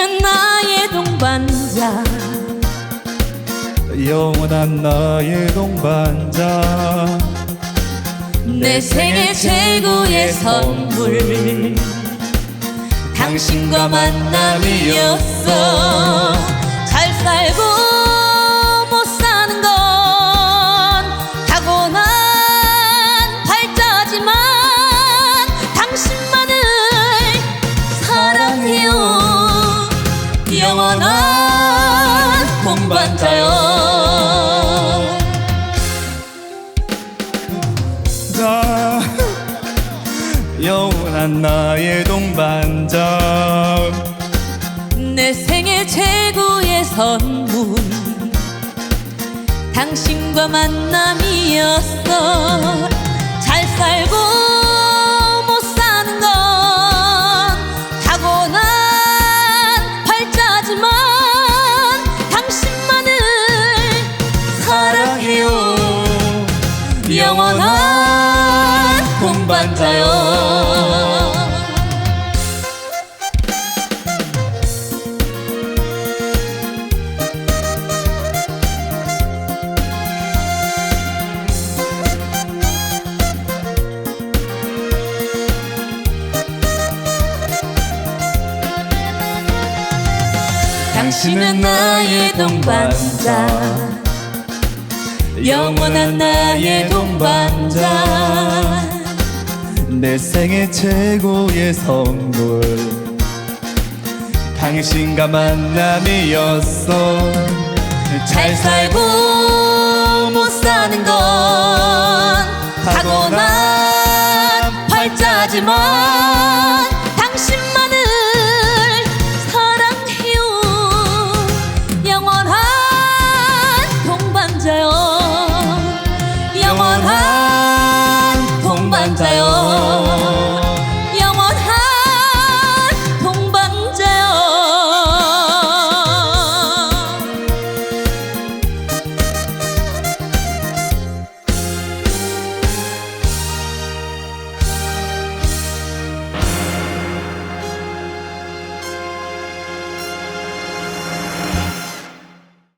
당신은 나의 동반자. 영원한 나의 동반자. 내 생애 최고의 선물. 당신과 만남이었어. 잘 살고 영원한 동반자요. 나 영원한 나의 동반자. 내 생애 최고의 선물. 당신과 만남이었어. 잘 살고 영원한 동반자요 당신은 나의 동반자 영원한 나의 동반자. 내 생애 최고의 선물. 당신과 만남이었어. 잘 살고